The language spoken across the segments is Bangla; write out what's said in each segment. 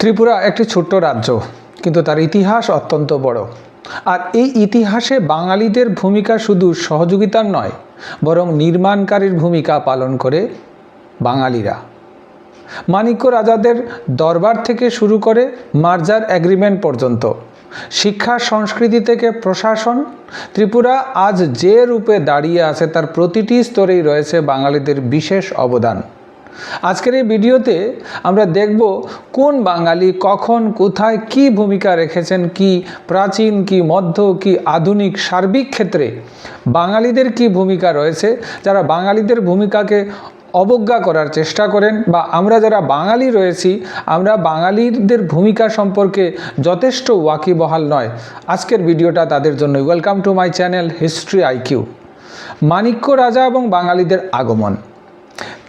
ত্রিপুরা একটি ছোট্ট রাজ্য, কিন্তু তার ইতিহাস অত্যন্ত বড়। আর এই ইতিহাসে বাঙালিদের ভূমিকা শুধু সহযোগিতার নয়, বরং নির্মাণকারীর ভূমিকা পালন করে বাঙালিরা। মাণিক্য রাজাদের দরবার থেকে শুরু করে মার্জার অ্যাগ্রিমেন্ট পর্যন্ত, শিক্ষা, সংস্কৃতি থেকে প্রশাসন, ত্রিপুরা আজ যে রূপে দাঁড়িয়ে আছে তার প্রতিটি স্তরেই রয়েছে বাঙালিদের বিশেষ অবদান। আজকের এই ভিডিওতে আমরা দেখব কোন বাঙালি কখন, কোথায়, কি ভূমিকা রেখেছেন, কি প্রাচীন, কি মধ্য, কি আধুনিক, সার্বিক ক্ষেত্রে বাঙালিদের কি ভূমিকা রয়েছে, যারা বাঙালিদের ভূমিকাকে অবজ্ঞা করার চেষ্টা করেন বা আমরা যারা বাঙালি রয়েছি, আমরা বাঙালিদের ভূমিকা সম্পর্কে যথেষ্ট ওয়াকিবহাল নয়। আজকের ভিডিওটা তাদের জন্য welcome to my channel history IQ Manikya Raja এবং বাঙালিদের আগমন।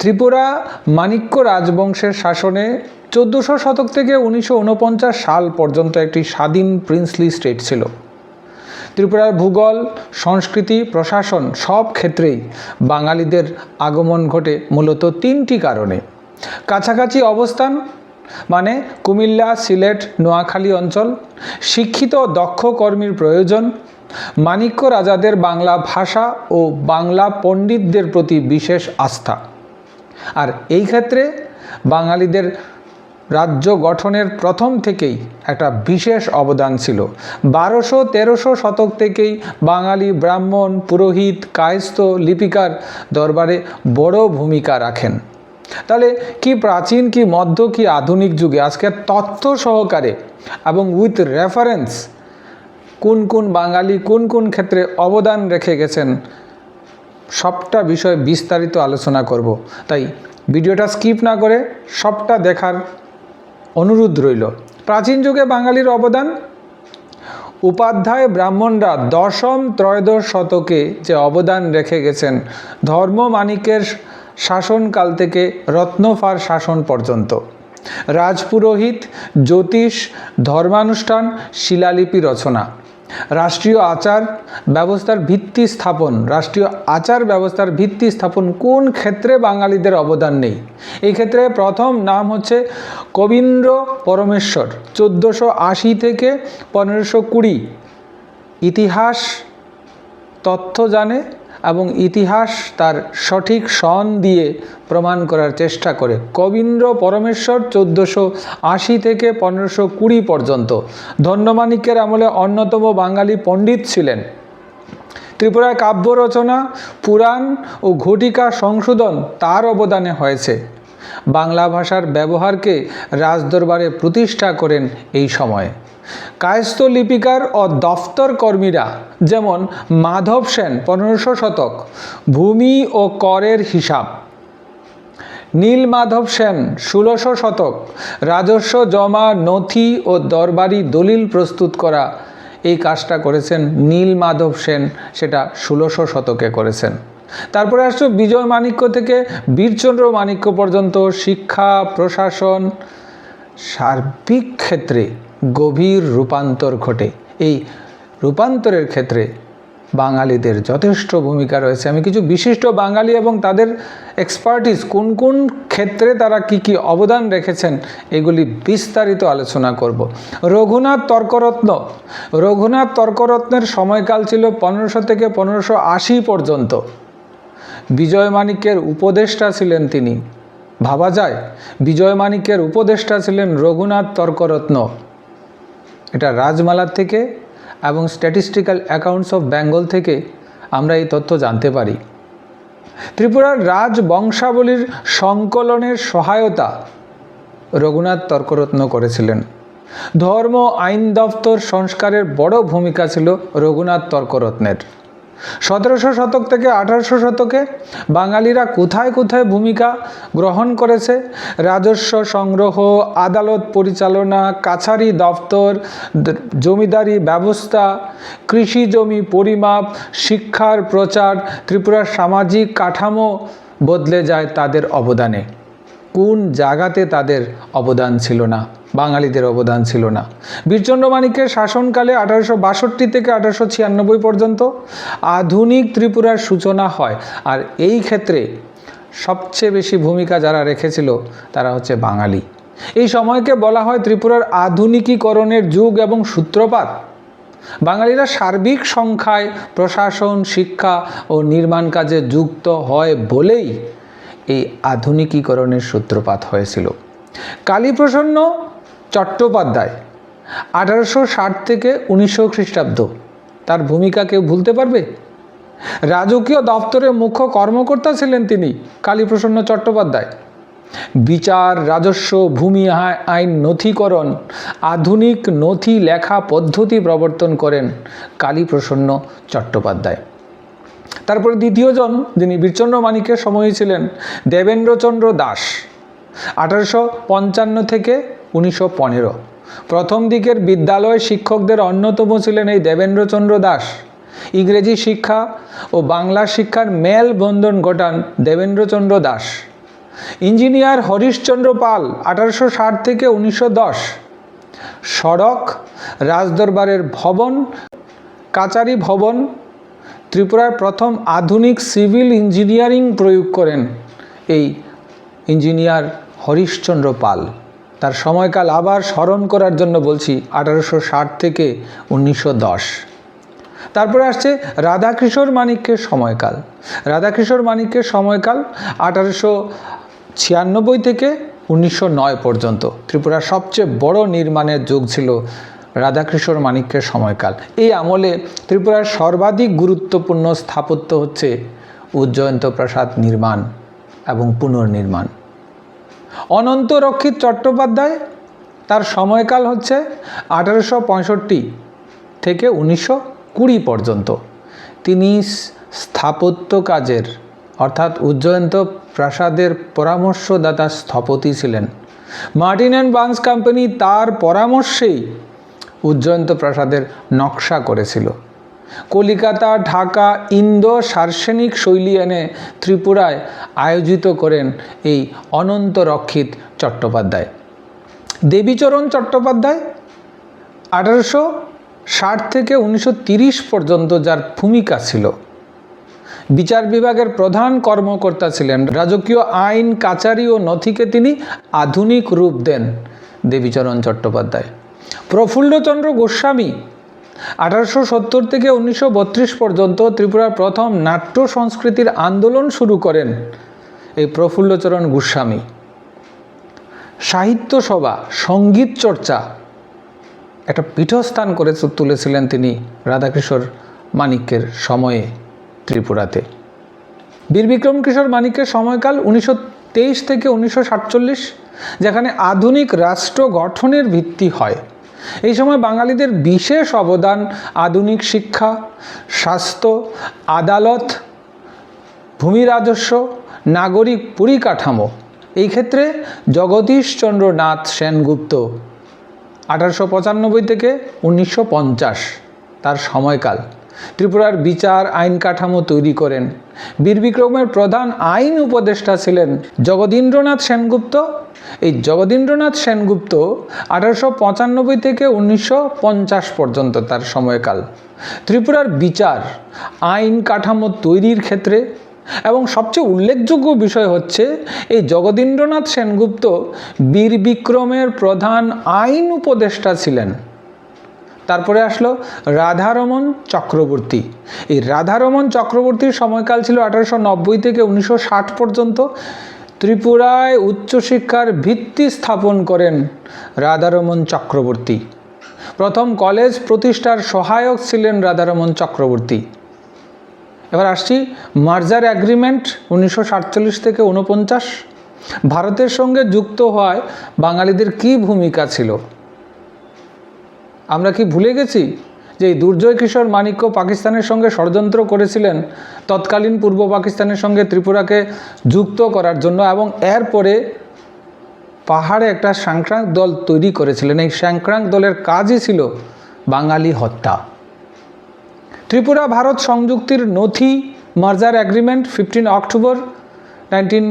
ত্রিপুরা মাণিক্য রাজবংশের শাসনে চোদ্দোশো শতক থেকে উনিশশো ঊনপঞ্চাশ সাল পর্যন্ত একটি স্বাধীন প্রিন্সলি স্টেট ছিল। ত্রিপুরার ভূগোল, সংস্কৃতি, প্রশাসন সব ক্ষেত্রেই বাঙালিদের আগমন ঘটে মূলত তিনটি কারণে। কাছাকাছি অবস্থান মানে কুমিল্লা, সিলেট, নোয়াখালী অঞ্চল, শিক্ষিত দক্ষ কর্মীর প্রয়োজন, মাণিক্য রাজাদের বাংলা ভাষা ও বাংলা পণ্ডিতদের প্রতি বিশেষ আস্থা। আর এই ক্ষেত্রে বাঙালিদের রাজ্য গঠনের প্রথম থেকেই একটা বিশেষ অবদান ছিল। বারোশো, তেরোশো শতক থেকেই বাঙালি ব্রাহ্মণ, পুরোহিত, কায়স্থ লিপিকার দরবারে বড় ভূমিকা রাখেন। তাহলে কি প্রাচীন, কি মধ্য, কি আধুনিক যুগে আজকে তথ্য সহকারে এবং উইথ রেফারেন্স কোন কোন বাঙালি কোন কোন ক্ষেত্রে অবদান রেখে গেছেন সবটা বিষয়ে বিস্তারিত আলোচনা করব। তাই ভিডিওটা স্কিপ না করে সবটা দেখার অনুরোধ রইল। প্রাচীন যুগে বাঙালির অবদান? উপাধ্যায় ব্রাহ্মণরা দশম ত্রয়োদশ শতকে যে অবদান রেখে গেছেন, ধর্ম মানিকের শাসনকাল থেকে রত্নফার শাসন পর্যন্ত। রাজপুরোহিত, জ্যোতিষ, ধর্মানুষ্ঠান, শিলালিপি রচনা। রাষ্ট্রীয় আচার ব্যবস্থার ভিত্তি স্থাপন, রাষ্ট্রীয় আচার ব্যবস্থার ভিত্তি স্থাপন কোন ক্ষেত্রে বাঙালিদের অবদান নেই? এই ক্ষেত্রে প্রথম নাম হচ্ছে কবীন্দ্র পরমেশ্বর, চোদ্দোশো আশি থেকে পনেরোশো কুড়ি। ইতিহাস, তথ্য জানে এবং ইতিহাস তার সঠিক সন দিয়ে প্রমাণ করার চেষ্টা করে। কবীন্দ্র পরমেশ্বর চোদ্দোশো আশি থেকে পনেরোশো কুড়ি পর্যন্ত। ধন্যমাণিক্যের আমলে অন্যতম বাঙালি পণ্ডিত ছিলেন। ত্রিপুরায় কাব্য রচনা, পুরাণ ও ঘটিকা সংশোধন তার অবদানে হয়েছে। বাংলা ভাষার ব্যবহারকে রাজদরবারে প্রতিষ্ঠা করেন এই সময়ে। কায়স্থ লিপিকার ও দফতর কর্মীরা যেমন মাধব সেন পনেরোশো শতক, ভূমি ও করের হিসাব। নীল মাধব সেন ষোলোশো শতক, রাজস্ব জমা, নথি ও দরবারি দলিল প্রস্তুত করা। এই কাজটা করেছেন নীল মাধব সেন, সেটা ষোলোশো শতকে করেছেন। তারপরে আসছো বিজয় মাণিক্য থেকে বীরচন্দ্র মাণিক্য পর্যন্ত শিক্ষা, প্রশাসন, সার্বিক ক্ষেত্রে গভীর রূপান্তর ঘটে। এই রূপান্তরের ক্ষেত্রে বাঙালিদের যথেষ্ট ভূমিকা রয়েছে। আমি কিছু বিশিষ্ট বাঙালি এবং তাদের এক্সপার্টিস কোন কোন ক্ষেত্রে তারা কি কি অবদান রেখেছেন, এগুলি বিস্তারিত আলোচনা করব। রঘুনাথ তর্করত্ন। রঘুনাথ তর্করত্নের সময়কাল ছিল পনেরোশো থেকে পনেরোশো আশি পর্যন্ত। বিজয় উপদেষ্টা ছিলেন তিনি। ভাবা যায়, বিজয় উপদেষ্টা ছিলেন রঘুনাথ তর্করত্ন। এটা রাজমালার থেকে এবং স্ট্যাটিস্টিক্যাল অ্যাকাউন্টস অফ বেঙ্গল থেকে আমরা এই তথ্য জানতে পারি। ত্রিপুরার রাজবংশাবলীর সংকলনের সহায়তা রঘুনাথ তর্করত্ন করেছিলেন। ধর্ম, আইন দপ্তর সংস্কারের বড় ভূমিকা ছিল রঘুনাথ তর্করত্নের। সতেরোশো শতক থেকে আঠারোশো শতকে বাঙালিরা কোথায় কোথায় ভূমিকা গ্রহণ করেছে? রাজস্ব সংগ্রহ, আদালত পরিচালনা, কাছারি দপ্তর জমিদারি ব্যবস্থা, কৃষি জমি পরিমাপ, শিক্ষার প্রচার, ত্রিপুরার সামাজিক কাঠামো বদলে যায় তাদের অবদানে। কোন জায়গাতে তাদের অবদান ছিল না? বাঙালিদের অবদান ছিল না। বীরচন্দ্র মাণিক্যের শাসনকালে আঠারোশো বাষট্টি থেকে আঠারোশো ছিয়ানব্বই পর্যন্ত আধুনিক ত্রিপুরার সূচনা হয়। আর এই ক্ষেত্রে সবচেয়ে বেশি ভূমিকা যারা রেখেছিল, তারা হচ্ছে বাঙালি। এই সময়কে বলা হয় ত্রিপুরার আধুনিকীকরণের যুগ এবং সূত্রপাত। বাঙালিরা সার্বিক সংখ্যায় প্রশাসন, শিক্ষা ও নির্মাণ কাজে যুক্ত হয় বলেই এই আধুনিকীকরণের সূত্রপাত হয়েছিল। কালীপ্রসন্ন চট্টোপাধ্যায়, আঠারোশো ষাট থেকে উনিশশো খ্রিস্টাব্দ। তার ভূমিকা কেউ ভুলতে পারবে? রাজকীয় দপ্তরের মুখ্য কর্মকর্তা ছিলেন তিনি কালীপ্রসন্ন চট্টোপাধ্যায়। বিচার, রাজস্ব, ভূমি আইন নথিকরণ, আধুনিক নথি লেখা পদ্ধতি প্রবর্তন করেন কালীপ্রসন্ন চট্টোপাধ্যায়। তারপরে দ্বিতীয়জন যিনি বীরচন্দ্র মানিকের সময় ছিলেন, দেবেন্দ্রচন্দ্র দাস। আঠারোশো পঞ্চান্ন থেকে উনিশশো পনেরো। প্রথম দিকের বিদ্যালয় শিক্ষকদের অন্যতম ছিলেন এই দেবেন্দ্রচন্দ্র দাস। ইংরেজি শিক্ষা ও বাংলা শিক্ষার মেল বন্ধন ঘটান দেবেন্দ্রচন্দ্র দাস। ইঞ্জিনিয়ার হরিশচন্দ্র পাল আঠারোশো ষাট থেকে উনিশশো দশ। সড়ক, রাজদরবারের ভবন, কাচারি ভবন, ত্রিপুরার প্রথম আধুনিক সিভিল ইঞ্জিনিয়ারিং প্রয়োগ করেন এই ইঞ্জিনিয়ার হরিশচন্দ্র পাল। তার সময়কাল আবার স্মরণ করার জন্য বলছি আঠারোশো ষাট থেকে উনিশশো দশ। তারপরে আসছে রাধাকিশোর মানিক্যের সময়কাল। রাধাকিশোর মানিক্যের সময়কাল আঠারোশো ছিয়ানব্বই থেকে উনিশশো নয় পর্যন্ত। ত্রিপুরার সবচেয়ে বড় নির্মাণের যুগ ছিল রাধাকিশোর মানিক্যের সময়কাল। এই আমলে ত্রিপুরার সর্বাধিক গুরুত্বপূর্ণ স্থাপত্য হচ্ছে উজ্জয়ন্ত প্রাসাদ নির্মাণ এবং পুনর্নির্মাণ। অনন্ত রক্ষিত চট্টোপাধ্যায়, তার সময়কাল হচ্ছে আঠারোশো পঁয়ষট্টি থেকে উনিশশো কুড়ি পর্যন্ত। তিনি স্থাপত্য কাজের, অর্থাৎ উজ্জয়ন্ত প্রাসাদের পরামর্শদাতা স্থপতি ছিলেন। মার্টিন অ্যান্ড বার্নস কোম্পানি তার পরামর্শেই উজ্জয়ন্ত প্রাসাদের নকশা করেছিল। কলিকাতা, ঢাকা, ইন্দো সার্সেনিক শৈলী এনে ত্রিপুরায় আয়োজিত করেন এই অনন্ত রক্ষিত চট্টোপাধ্যায়। দেবীচরণ চট্টোপাধ্যায় আঠারোশো ষাট থেকে উনিশশো পর্যন্ত যার ভূমিকা ছিল। বিচার বিভাগের প্রধান কর্মকর্তা ছিলেন। রাজকীয় আইন, কাচারি ও নথিকে তিনি আধুনিক রূপ দেন দেবীচরণ চট্টোপাধ্যায়। প্রফুল্লচন্দ্র গোস্বামী আঠারোশো সত্তর থেকে উনিশশো বত্রিশ পর্যন্ত ত্রিপুরার প্রথম নাট্য সংস্কৃতির আন্দোলন শুরু করেন এই প্রফুল্লচরণ গোস্বামী। সাহিত্য সভা, সংগীত চর্চা, একটা পীঠস্থান করে তুলেছিলেন তিনি রাধাকিশোর মানিক্যের সময়ে ত্রিপুরাতে। বীর বিক্রম কিশোর মানিক্যের সময়কাল উনিশশো তেইশ থেকে উনিশশো সাতচল্লিশ, যেখানে আধুনিক রাষ্ট্র গঠনের ভিত্তি হয়। এই সময় বাঙালিদের বিশেষ অবদান আধুনিক শিক্ষা, স্বাস্থ্য, আদালত, ভূমি রাজস্ব, নাগরিক পরিকাঠামো। এই ক্ষেত্রে জগদীশচন্দ্র নাথ সেনগুপ্ত আঠারোশো পঁচানব্বই থেকে উনিশশো পঞ্চাশ, তার সময়কাল। ত্রিপুরার বিচার আইন কাঠামো তৈরি করেন। বীর বিক্রমের প্রধান আইন উপদেষ্টা ছিলেন জগদীন্দ্রনাথ সেনগুপ্ত। এই জগদীন্দ্রনাথ সেনগুপ্ত আঠারোশো পঁচানব্বই থেকে উনিশশো পঞ্চাশ পর্যন্ত তার সময়কাল। ত্রিপুরার বিচার, আইন কাঠামো তৈরির ক্ষেত্রে এবং সবচেয়ে উল্লেখযোগ্য বিষয় হচ্ছে এই জগদীন্দ্রনাথ সেনগুপ্ত বীর বিক্রমের প্রধান আইন উপদেষ্টা ছিলেন। তারপরে আসলো রাধারমন চক্রবর্তী। এই রাধারমন চক্রবর্তীর সময়কাল ছিল আঠারোশো নব্বই থেকে উনিশশো ষাট পর্যন্ত। ত্রিপুরায় উচ্চশিক্ষার ভিত্তি স্থাপন করেন রাধারমন চক্রবর্তী। প্রথম কলেজ প্রতিষ্ঠার সহায়ক ছিলেন রাধারমন চক্রবর্তী। এবার আসছি মার্জার অ্যাগ্রিমেন্ট উনিশশো সাতচল্লিশ থেকে উনপঞ্চাশ ভারতের সঙ্গে যুক্ত হওয়ায় বাঙালিদের কী ভূমিকা ছিল? আমরা কি ভুলে গেছি যে দুর্জয় কিশোর মানিক্য পাকিস্তানের সঙ্গে ষড়যন্ত্র করেছিলেন তৎকালীন পূর্ব পাকিস্তানের সঙ্গে ত্রিপুরাকে যুক্ত করার জন্য এবং এরপরে পাহাড়ে একটা সাংক্রাঙ্ক দল তৈরি করেছিলেন। এই সাংক্রাঙ্ক দলের কাজই ছিল বাঙালি হত্যা। ত্রিপুরা ভারত সংযুক্তির নথি merger agreement fifteen October nineteen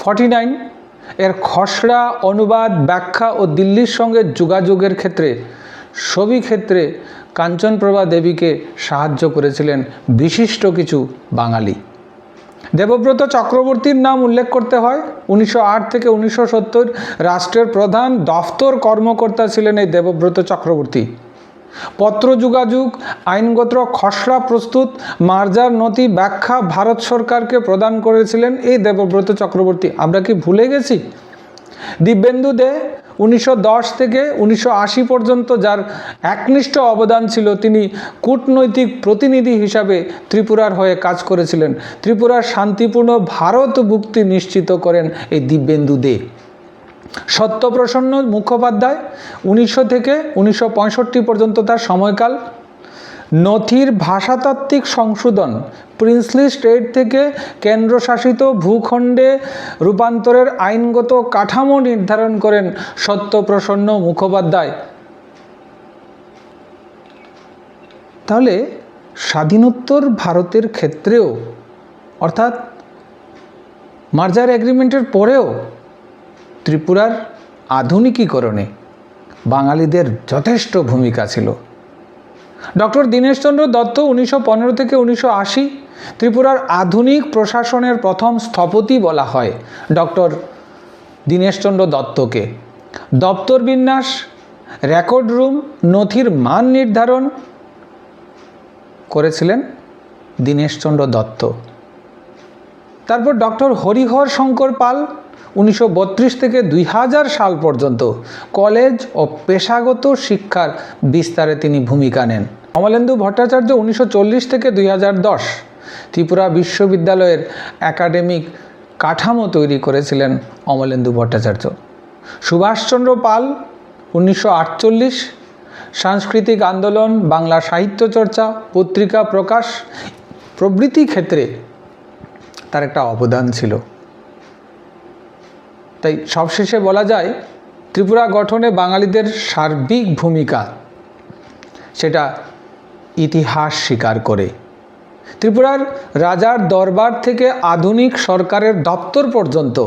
forty nine এর খসড়া অনুবাদ, ব্যাখ্যা ও দিল্লির সঙ্গে যোগাযোগের ক্ষেত্রে সবই ক্ষেত্রে কাঞ্চনপ্রভা দেবীকে সাহায্য করেছিলেন বিশিষ্ট কিছু বাঙালি। দেবব্রত চক্রবর্তীর নাম উল্লেখ করতে হয়। উনিশশো আট থেকে উনিশশো সত্তর রাষ্ট্রের প্রধান দফতর কর্মকর্তা ছিলেন এই দেবব্রত চক্রবর্তী। পত্র যোগাযোগ, আইনগত খসড়া প্রস্তুত, মার্জার নথি ব্যাখ্যা ভারত সরকারকে প্রদান করেছিলেন এই দেবব্রত চক্রবর্তী। আমরা কি ভুলে গেছি? দিব্যেন্দু দে উনিশশো দশ থেকে উনিশশো আশি পর্যন্ত যার একনিষ্ঠ অবদান ছিল, তিনি কূটনৈতিক প্রতিনিধি হিসাবে ত্রিপুরার হয়ে কাজ করেছিলেন। ত্রিপুরার শান্তিপূর্ণ ভারত মুক্তি নিশ্চিত করেন এই দিব্যেন্দু দে। সত্যপ্রসন্ন মুখোপাধ্যায়, উনিশশো থেকে উনিশশো পঁয়ষট্টি পর্যন্ত তার সময়কাল নথির ভাষাতাত্ত্বিক সংশোধন প্রিন্সলি স্টেট থেকে কেন্দ্রশাসিত ভূখণ্ডে রূপান্তরের আইনগত কাঠামো নির্ধারণ করেন সত্যপ্রসন্ন মুখোপাধ্যায়। তাহলে স্বাধীনোত্তর ভারতের ক্ষেত্রেও, অর্থাৎ মার্জার এগ্রিমেন্টের পরেও ত্রিপুরার আধুনিকীকরণে বাঙালিদের যথেষ্ট ভূমিকা ছিল। ডক্টর দীনেশচন্দ্র দত্ত উনিশশো পনেরো থেকে উনিশশো ত্রিপুরার আধুনিক প্রশাসনের প্রথম স্থপতি বলা হয় ডক্টর দীনেশচন্দ্র দত্তকে। দপ্তর বিন্যাস, রেকর্ড রুম, নথির মান নির্ধারণ করেছিলেন দীনেশচন্দ্র দত্ত। তারপর ডক্টর হরিহর শঙ্কর পাল উনিশশো বত্রিশ থেকে দুই হাজার সাল পর্যন্ত কলেজ ও পেশাগত শিক্ষার বিস্তারে তিনি ভূমিকা নেন। অমলেন্দু ভট্টাচার্য উনিশশো চল্লিশ থেকে দুই ত্রিপুরা বিশ্ববিদ্যালয়ের একাডেমিক কাঠামো তৈরি করেছিলেন অমলেন্দু ভট্টাচার্য। সুভাষচন্দ্র পাল উনিশশো আটচল্লিশ সাংস্কৃতিক আন্দোলন, বাংলা সাহিত্য চর্চা, পত্রিকা প্রকাশ প্রভৃতি ক্ষেত্রে তার একটা অবদান ছিল। তাই সবশেষে বলা যায়, ত্রিপুরা গঠনে বাঙালিদের সার্বিক ভূমিকা, সেটা ইতিহাস স্বীকার করে। ত্রিপুরার রাজার দরবার থেকে আধুনিক সরকারের দপ্তর পর্যন্ত,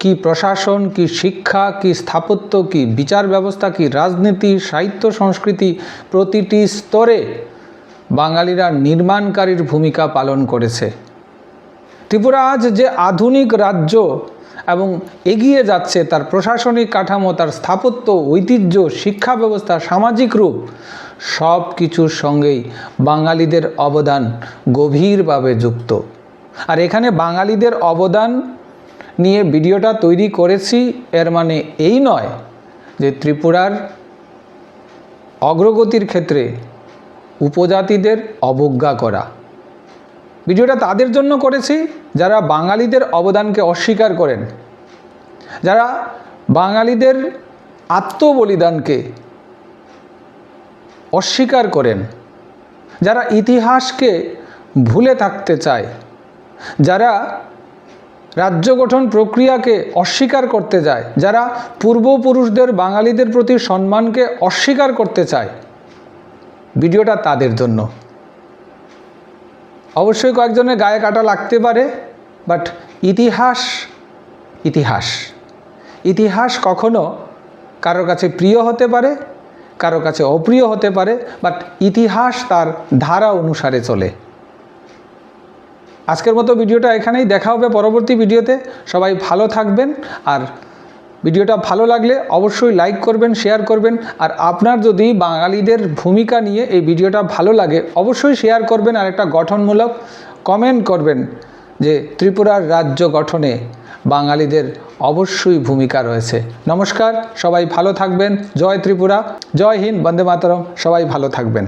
কি প্রশাসন, কি শিক্ষা, কি স্থাপত্য, কি বিচার ব্যবস্থা, কি রাজনীতি, সাহিত্য, সংস্কৃতি, প্রতিটি স্তরে বাঙালিরা নির্মাণকারীর ভূমিকা পালন করেছে। ত্রিপুরা আজ যে আধুনিক রাজ্য এবং এগিয়ে যাচ্ছে তার প্রশাসনিক কাঠামো, তার স্থাপত্য, ঐতিহ্য, শিক্ষা ব্যবস্থা, সামাজিক রূপ, সব কিছুর সঙ্গেই বাঙালিদের অবদান গভীরভাবে যুক্ত। আর এখানে বাঙালিদের অবদান নিয়ে ভিডিওটা তৈরি করেছি, এর মানে এই নয় যে ত্রিপুরার অগ্রগতির ক্ষেত্রে উপজাতিদের অবজ্ঞা করা। ভিডিওটা তাদের জন্য করেছি যারা বাঙালিদের অবদানকে অস্বীকার করেন, যারা বাঙালিদের আত্মবলিদানকে অস্বীকার করেন, যারা ইতিহাসকে ভুলে থাকতে চায়, যারা রাজ্য গঠন প্রক্রিয়াকে অস্বীকার করতে যায় যারা পূর্বপুরুষদের বাঙালিদের প্রতি সম্মানকে অস্বীকার করতে চায়, ভিডিওটা তাদের জন্য। অবশ্যই কয়েকজনের গায়ে কাটা লাগতে পারে বাট ইতিহাস ইতিহাস ইতিহাস কখনো কারোর কাছে প্রিয় হতে পারে কারও কাছে অপ্রিয় হতে পারে বাট ইতিহাস তার ধারা অনুসারে চলে। আজকের মতো ভিডিওটা এখানেই দেখা হবে পরবর্তী ভিডিওতে। সবাই ভালো থাকবেন, আর ভিডিওটা ভালো লাগলে অবশ্যই লাইক করবেন শেয়ার করবেন, আর আপনার যদি বাঙালিদের ভূমিকা নিয়ে এই ভিডিওটা ভালো লাগে, অবশ্যই শেয়ার করবেন আর একটা গঠনমূলক কমেন্ট করবেন যে ত্রিপুরার রাজ্য গঠনে বাঙালিদের অবশ্যই ভূমিকা রয়েছে। নমস্কার, সবাই ভালো থাকবেন। জয় ত্রিপুরা, জয় হিন্দ, বন্দে মাতরম, সবাই ভালো থাকবেন।